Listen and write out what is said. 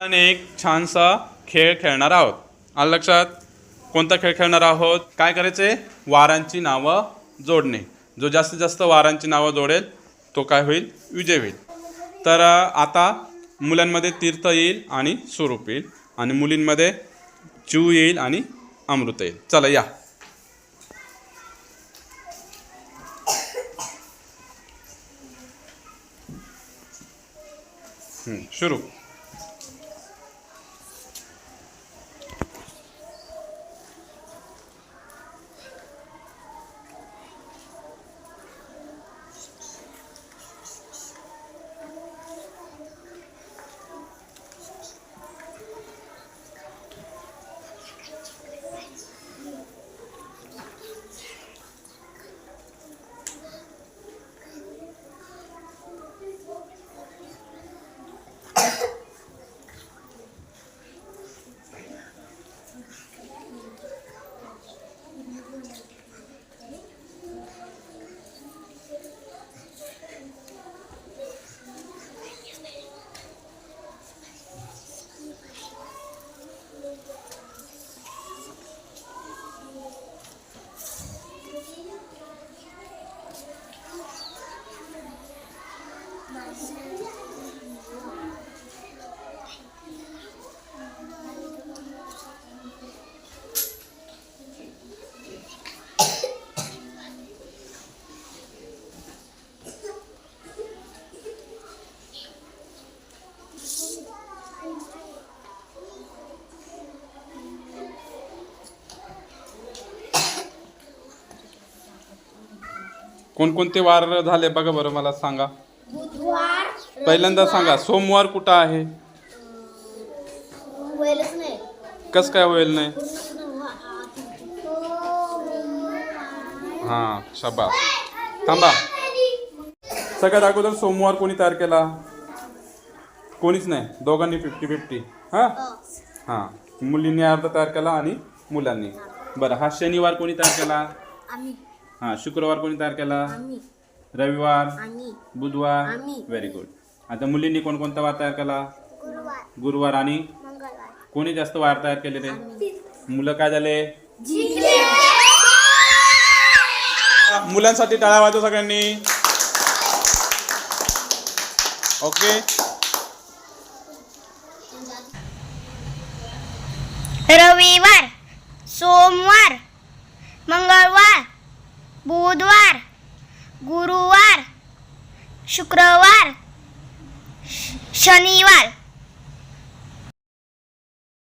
आणि एक छानसा खेळ खेळणार आहोत. आलं लक्षात? कोणता खेळ खेळणार आहोत? काय करायचे वारांची नावं जोडणे. जो जास्तीत जास्त वारांची नावं जोडेल तो काय होईल? विजय होईल. तर आता मुलांमध्ये तीर्थ येईल आणि स्वरूप येईल आणि मुलींमध्ये जीव येईल आणि अमृत येईल. चला या. हं, सुरू. कोणकोणते वार झाले बघा बरं मला सांगा. पहिल्यांदा सांगा सोमवार कुठं आहे? नाही. कसं काय होईल नाही? हो. शबा थांबा. सगळ्यात अगोदर सोमवार कोणी तयार केला? कोणीच नाही. दोघांनी फिफ्टी फिफ्टी हां. हां. मुलींनी अर्धा तयार केला आणि मुलांनी. बरं हा शनिवार कोणी तयार केला? आम्ही. हां शुक्रवार कोणी तयार केला? आम्ही. रविवार? आम्ही. बुधवार? आम्ही. व्हेरी गुड आता मुलींनी कोणकोणता वार तयार केला? गुरुवार. गुरुवार आणि? मंगळवार. कोणी जास्त वार तयार केले ते मुलं काय झाले? जिंकले. मुलांसाठी टाळ्या वाजवा सगळ्यांनी. ओके? रविवार सोमवार मंगळवार बुधवार गुरुवार शुक्रवार श- शनिवार